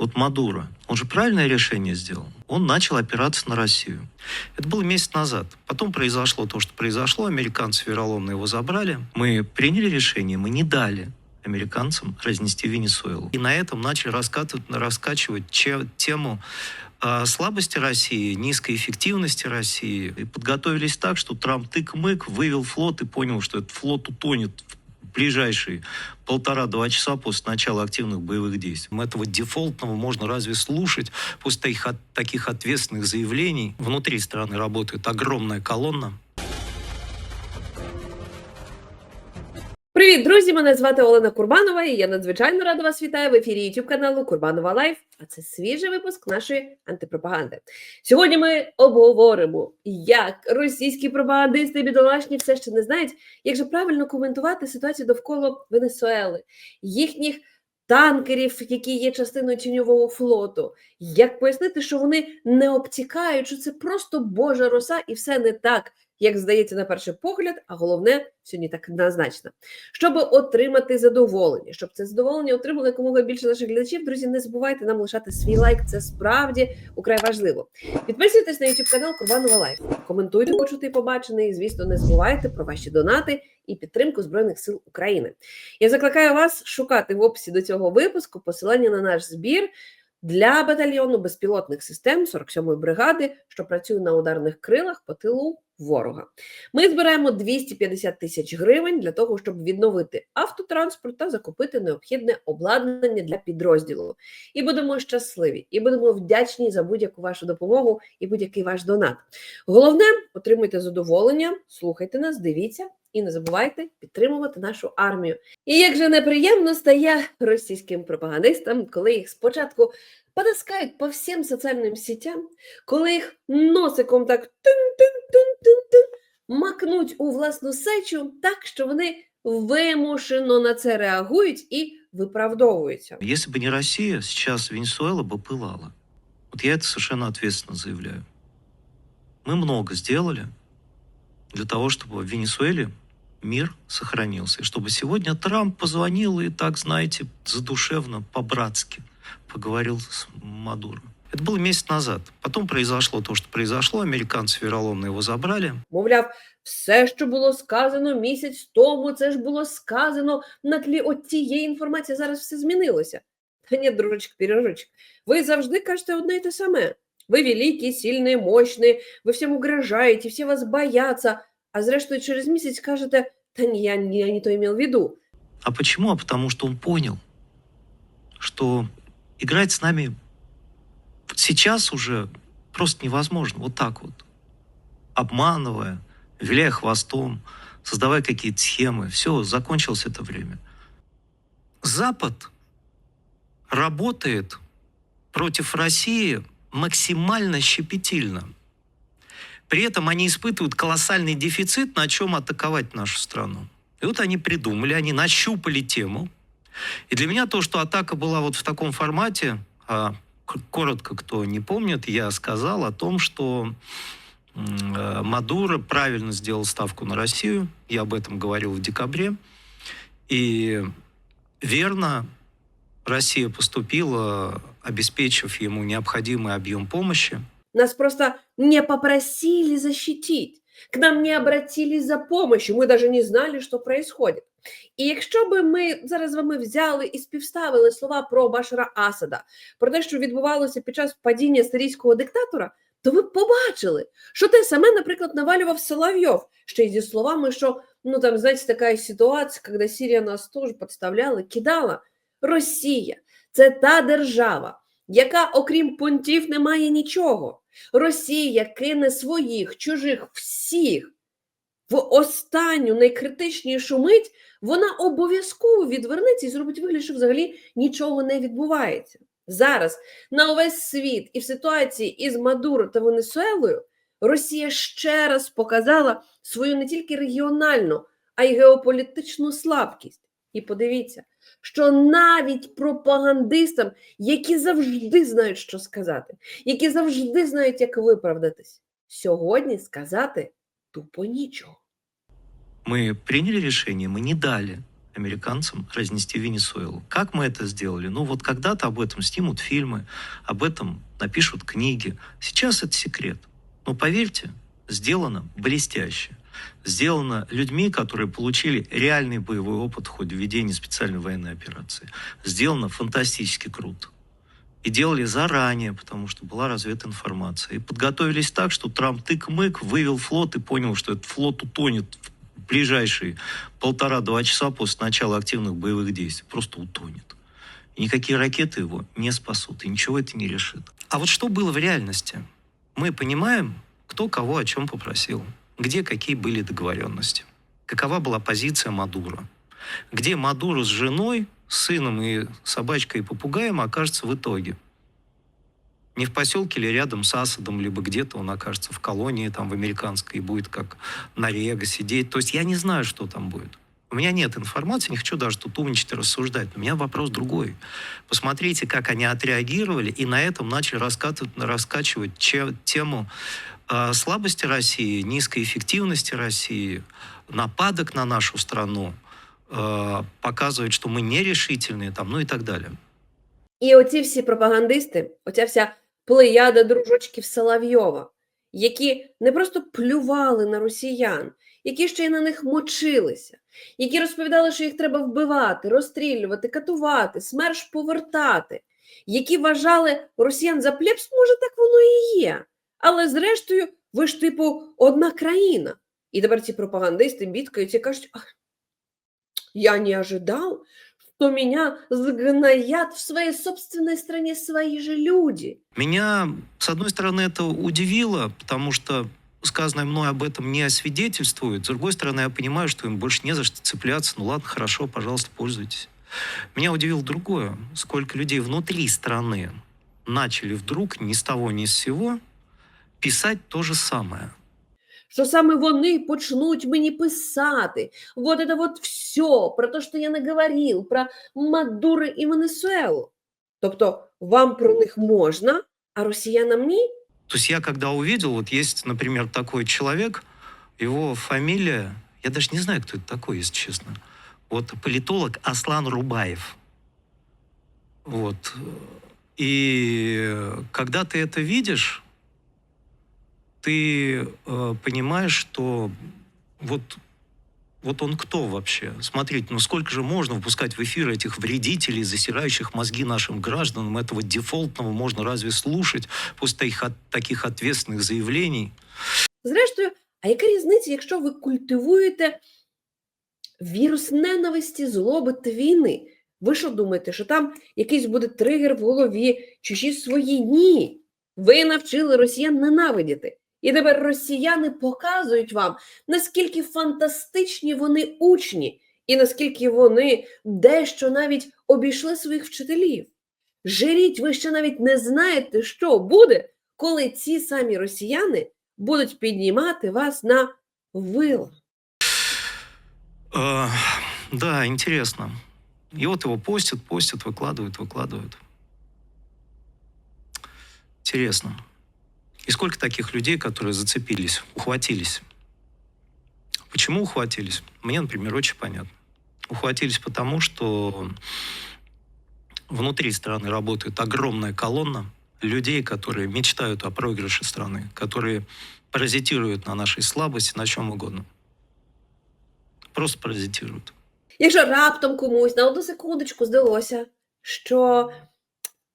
Вот Мадуро, он же правильное решение сделал. Он начал опираться на Россию. Это было месяц назад. Потом произошло то, что произошло. Американцы вероломно его забрали. Мы приняли решение, мы не дали американцам разнести Венесуэлу. И на этом начали раскатывать, раскачивать че- тему э, слабости России, низкой эффективности России. И подготовились так, что Трамп тык-мык, вывел флот и понял, что этот флот утонет в ближайшие полтора-два часа после начала активных боевых действий. Этого дефолтного можно разве слушать после таких, таких ответственных заявлений? Внутри страны работает огромная колонна Привіт, друзі! Мене звати Олена Курбанова, і я надзвичайно рада вас вітаю в ефірі YouTube каналу Курбанова Лайф. А це свіжий випуск нашої антипропаганди. Сьогодні ми обговоримо, як російські пропагандисти бідолашні все ще не знають, як же правильно коментувати ситуацію довкола Венесуели, їхніх танкерів, які є частиною тіньового флоту. Як пояснити, що вони не обтікають, що це просто Божа роса, і все не так, як здається на перший погляд, а головне сьогодні так назначно. Щоб отримати задоволення, щоб це задоволення отримали якомога більше наших глядачів. Друзі, не забувайте нам лишати свій лайк. Це справді украй важливо. Підписуйтесь на YouTube канал Курбанова Лайф. Коментуйте, почути. І звісно, не забувайте про ваші донати і підтримку Збройних сил України. Я закликаю вас шукати в описі до цього випуску посилання на наш збір. Для батальйону безпілотних систем 47-ї бригади, що працює на ударних крилах по тилу ворога. Ми збираємо 250 тисяч гривень для того, щоб відновити автотранспорт та закупити необхідне обладнання для підрозділу. І будемо щасливі, і будемо вдячні за будь-яку вашу допомогу і будь-який ваш донат. Головне, отримуйте задоволення, слухайте нас, дивіться і не забувайте підтримувати нашу армію. І як же неприємно стає російським пропагандистам, коли їх спочатку потаскають по всім соціальним сетям, коли їх носиком так тин-тин-тин-тин-тин макнуть у власну сечу так, що вони вимушено на це реагують і виправдовуються. Если бы не Россия, сейчас Венесуэла бы пылала. Вот я это совершенно ответственно заявляю. Мы много сделали для того, чтобы в Венесуэле мир сохранился. И чтобы сегодня Трамп позвонил и так, знаете, задушевно, по-братски поговорил с Мадуро. Это было месяц назад. Потом произошло то, что произошло. Американцы вероломно его забрали. Мовляв, все, що було сказано місяць тому, це ж було сказано на тлі от тієї інформації. Зараз все змінилося. Та ні, дружечок, пірожочок, ви завжди кажете одне й те саме. Ви великі, сильні, мощні, ви всім угрожаєте, всі вас бояться, а зрештою через місяць кажете, та ні, я, не- я не то имел в виду. А почему? А потому что он понял, что играть с нами вот сейчас уже просто невозможно. Вот так вот. Обманывая, виляя хвостом, создавая какие-то схемы. Все, закончилось это время. Запад работает против России максимально щепетильно. При этом они испытывают колоссальный дефицит, на чем атаковать нашу страну. И вот они придумали, они нащупали тему. И для меня то, что атака была вот в таком формате, а, коротко, кто не помнит, я сказал о том, что э, Мадуро правильно сделал ставку на Россию. Я об этом говорил в декабре. И верно Россия поступила, обеспечив ему необходимый объем помощи. Нас просто не попросили защитить. К нам не обратились за помощью. Ми даже не знали, що происходит. І якщо би ми зараз вами взяли і співставили слова про Башара Асада, про те, що відбувалося під час падіння сирійського диктатора, то ви побачили, що те саме, наприклад, навалював Соловйов, ще й зі словами, що ну там, знаєте, така ситуація, коли Сирія нас теж підставляла, кидала. Росія це та держава, яка, окрім пунктів, не має нічого. Росія кине своїх, чужих, всіх в останню найкритичнішу мить, вона обов'язково відвернеться і зробить вигляд, що взагалі нічого не відбувається. Зараз на увесь світ і в ситуації із Мадуро та Венесуелою Росія ще раз показала свою не тільки регіональну, а й геополітичну слабкість. І подивіться, що навіть пропагандистам, які завжди знають, що сказати, які завжди знають, як виправдатись, сьогодні сказати тупо нічого. Мы приняли решение, мы не дали американцам разнести Венесуэлу. Как мы это сделали? Ну вот когда-то об этом снимут фильмы, об этом напишут книги. Сейчас это секрет. Но поверьте, сделано блестяще. Сделано людьми, которые получили реальный боевой опыт в ходе ведения специальной военной операции. Сделано фантастически круто. И делали заранее, потому что была разведана информация. И подготовились так, что Трамп тык-мык, вывел флот и понял, что этот флот утонет в ближайшие полтора-два часа после начала активных боевых действий. Просто утонет. И никакие ракеты его не спасут, и ничего это не решит. А вот что было в реальности? Мы понимаем, кто кого о чем попросил, где какие были договоренности, какова была позиция Мадура, где Мадуро с женой, сыном и собачкой и попугаем окажется в итоге. Не в поселке или рядом с Асадом, либо где-то он окажется в колонии, там, в американской, и будет как Нарега сидеть. То есть я не знаю, что там будет. У меня нет информации, не хочу даже тут умничать и рассуждать. У меня вопрос другой. Посмотрите, как они отреагировали, и на этом начали раскатывать, раскачивать че- тему слабости России, низкой эффективности России, нападок на нашу страну, э, показывать, что мы нерешительные, там, ну и так далее. І оці всі пропагандисти, оця вся плеяда дружочків Соловйова, які не просто плювали на росіян, які ще й на них мочилися, які розповідали, що їх треба вбивати, розстрілювати, катувати, смерш повертати, які вважали росіян за плебс, може, так воно і є. Але зрештою, ви ж, типу, одна країна. І тепер ці пропагандисти бідкаються і кажуть: «Ах, я не ожидал, что меня сгноят в своей собственной стране свои же люди. Меня, с одной стороны, это удивило, потому что сказанное мной об этом не освидетельствует. С другой стороны, я понимаю, что им больше не за что цепляться. Ну ладно, хорошо, пожалуйста, пользуйтесь. Меня удивило другое. Сколько людей внутри страны начали вдруг ни с того ни с сего писать то же самое. Що саме вони почнуть мені писати. Вот это вот все, про те, що я не говорив, про Мадури і Венесуелу. Тобто вам про них можна, а росіянам ні? То есть я когда увидел, вот есть, например, такой человек, его фамилия, я даже не знаю, кто это такой, если честно. Вот политолог Аслан Рубаев. Вот. И когда ты это видишь, ты э, понимаешь, что вот, вот он кто вообще? Смотрите, ну сколько же можно выпускать в эфир этих вредителей, засирающих мозги нашим гражданам? Этого дефолтного можно разве слушать после таких, от- таких ответственных заявлений? Зрештою, а яка різниця, якщо ви культивуєте вірус ненависті, злоби та війни? Ви що думаєте, що там якийсь буде тригер в голові, чужі свої? Ні. Ви навчили росіян ненавидіти. І тепер росіяни показують вам, наскільки фантастичні вони учні, і наскільки вони дещо навіть обійшли своїх вчителів. Жиріть, ви ще навіть не знаєте, що буде, коли ці самі росіяни будуть піднімати вас на вила. Э, да, интересно. И вот его постят, постят, выкладывают, выкладывают. Интересно. И сколько таких людей, которые зацепились, ухватились? Почему ухватились? Мне, например, очень понятно. Ухватились потому, что внутри страны работает огромная колонна людей, которые мечтают о проигрыше страны, которые паразитируют на нашей слабости, на чем угодно. Просто паразитируют. Якщо раптом комусь на одну секундочку здалося, що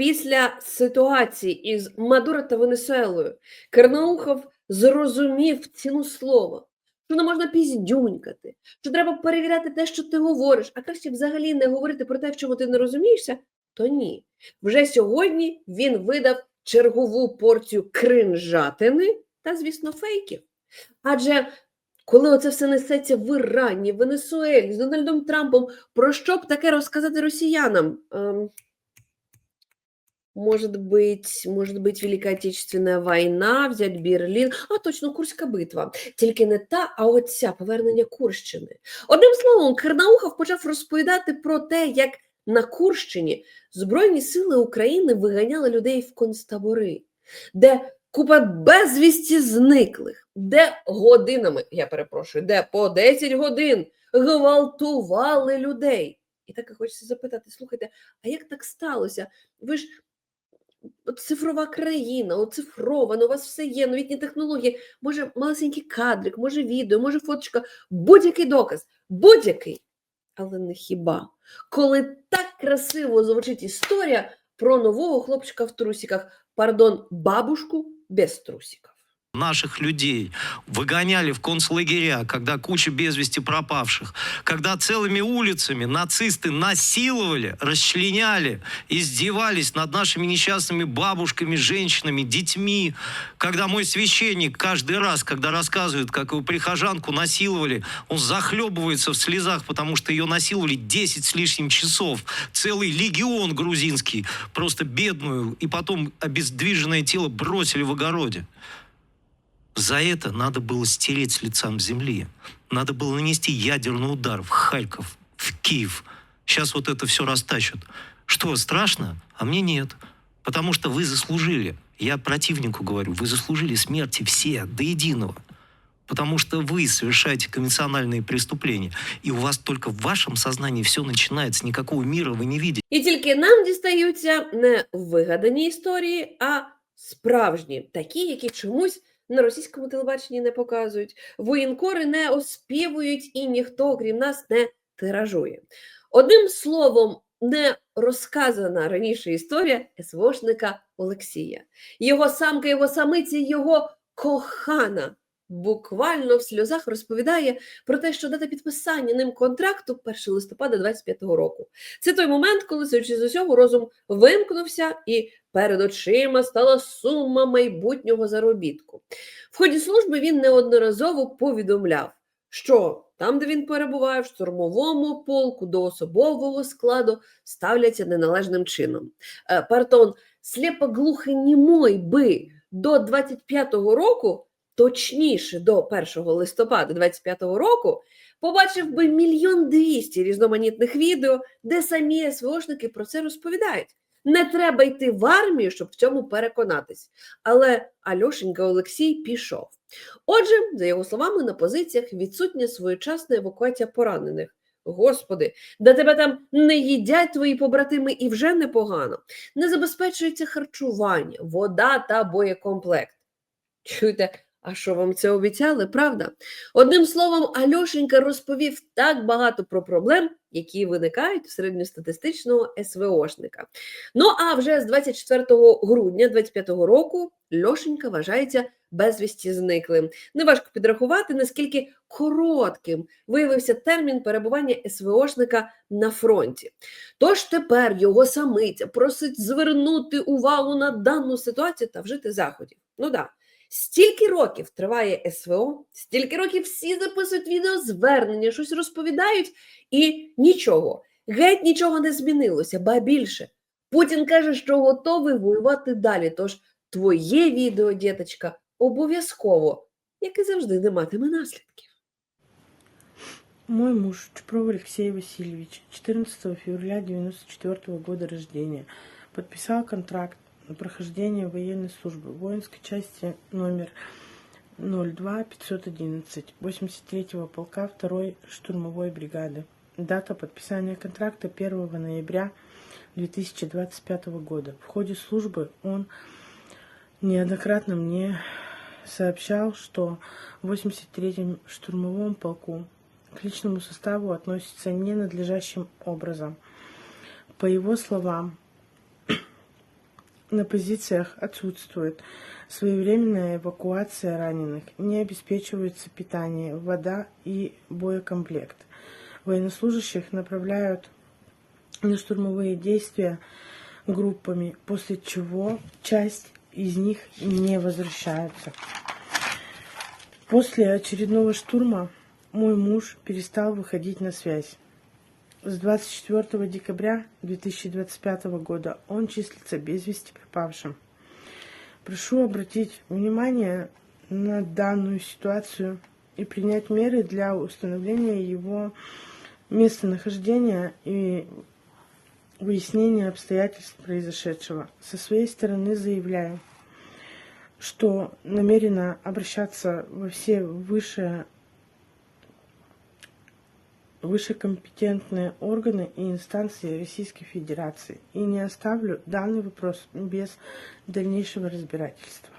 після ситуації із Мадуро та Венесуелою Карнаухов зрозумів ціну слова, що не можна піздюнькати, що треба перевіряти те, що ти говориш, а краще взагалі не говорити про те, в чому ти не розумієшся, то ні. Вже сьогодні він видав чергову порцію кринжатини та, звісно, фейків. Адже коли оце все несеться в Ірані, Венесуелі, з Дональдом Трампом, про що б таке розказати росіянам? Может быть, может быть, Велика Отечественна війна, взять Берлін, а точно Курська битва. Тільки не та, а оця повернення Курщини. Одним словом, Карнаухов почав розповідати про те, як на Курщині Збройні сили України виганяли людей в концтабори, де купа безвісті зниклих, де годинами, я перепрошую, де по 10 годин гвалтували людей. І так і хочеться запитати: слухайте, а як так сталося? Ви ж цифрова країна, оцифрована, у вас все є, новітні технології, може малесенький кадрик, може відео, може фоточка, будь-який доказ, будь-який. Але не хіба, коли так красиво звучить історія про нового хлопчика в трусіках, пардон, бабушку без трусиков. Наших людей выгоняли в концлагеря, когда куча без вести пропавших, когда целыми улицами нацисты насиловали, расчленяли, издевались над нашими несчастными бабушками, женщинами, детьми, когда мой священник каждый раз, когда рассказывает, как его прихожанку насиловали, он захлебывается в слезах, потому что ее насиловали 10 с лишним часов, целый легион грузинский, просто бедную, и потом обездвиженное тело бросили в огороде. За это надо было стереть с лица земли. Надо было нанести ядерный удар в Харьков, в Киев. Сейчас вот это все растащат. Что, страшно? А мне нет. Потому что вы заслужили. Я противнику говорю, вы заслужили смерти все, до единого. Потому что вы совершаете конвенциональные преступления. И у вас только в вашем сознании все начинается. Никакого мира вы не видите. І тільки нам дістаються не вигадані історії, а справжні, такі, які чомусь на російському телебаченні не показують. Воєнкори не оспівують і ніхто, крім нас, не тиражує. Одним словом, не розказана раніше історія СВОшника Олексія. Його самка, його самиці, його кохана буквально в сльозах розповідає про те, що дата підписання ним контракту 1 листопада 25-го року. Це той момент, коли, судячи з усього, розум вимкнувся і перед очима стала сума майбутнього заробітку. В ході служби він неодноразово повідомляв, що там, де він перебуває, в штурмовому полку до особового складу ставляться неналежним чином. Е, Пардон, сліпоглухонімой би до 25-го року, точніше до 1 листопада 25-го року, побачив би мільйон двісті різноманітних відео, де самі СВОшники про це розповідають. Не треба йти в армію, щоб в цьому переконатись. Але Альошенька Олексій пішов. Отже, за його словами, на позиціях відсутня своєчасна евакуація поранених. Господи, да тебе там не їдять твої побратими і вже непогано. Не забезпечується харчування, вода та боєкомплект. Чуєте, а що вам це обіцяли, правда? Одним словом, Альошенька розповів так багато про проблем, які виникають в середньостатистичного СВОшника. Ну а вже з 24 грудня 25 року Льошенька вважається безвісті зниклим. Неважко підрахувати, наскільки коротким виявився термін перебування СВОшника на фронті. Тож тепер його самиця просить звернути увагу на дану ситуацію та вжити заходів. Ну да. Стільки років триває СВО, стільки років всі записують відеозвернення, щось розповідають, і нічого, геть нічого не змінилося, ба більше. Путін каже, що готовий воювати далі. Тож твоє відео, діточка, обов'язково, як і завжди, не матиме наслідків. Мой муж Чупров Алексей Васильевич, 14 февраля 1994 года рождения, подписал контракт на прохождение военной службы воинской части номер 02-511 83-го полка 2 штурмовой бригады. Дата подписания контракта 1 ноября 2025 года. В ходе службы он неоднократно мне сообщал, что в 83-м штурмовом полку к личному составу относится ненадлежащим образом. По его словам, на позициях отсутствует своевременная эвакуация раненых, не обеспечивается питание, вода и боекомплект. Военнослужащих направляют на штурмовые действия группами, после чего часть из них не возвращаются. После очередного штурма мой муж перестал выходить на связь. С 24 декабря 2025 года он числится без вести пропавшим. Прошу обратить внимание на данную ситуацию и принять меры для установления его местонахождения и выяснения обстоятельств произошедшего. Со своей стороны заявляю, что намерена обращаться во все выше высшекомпетентные органы и инстанции Российской Федерации и не оставлю данный вопрос без дальнейшего разбирательства.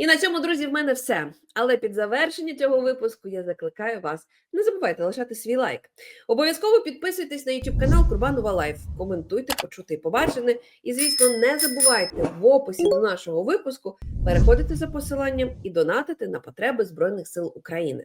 І на цьому, друзі, в мене все. Але під завершення цього випуску я закликаю вас. Не забувайте лишати свій лайк. Обов'язково підписуйтесь на YouTube канал Курбанова Лайф, коментуйте, почути і побачене. І, звісно, не забувайте в описі до нашого випуску переходити за посиланням і донатити на потреби Збройних сил України.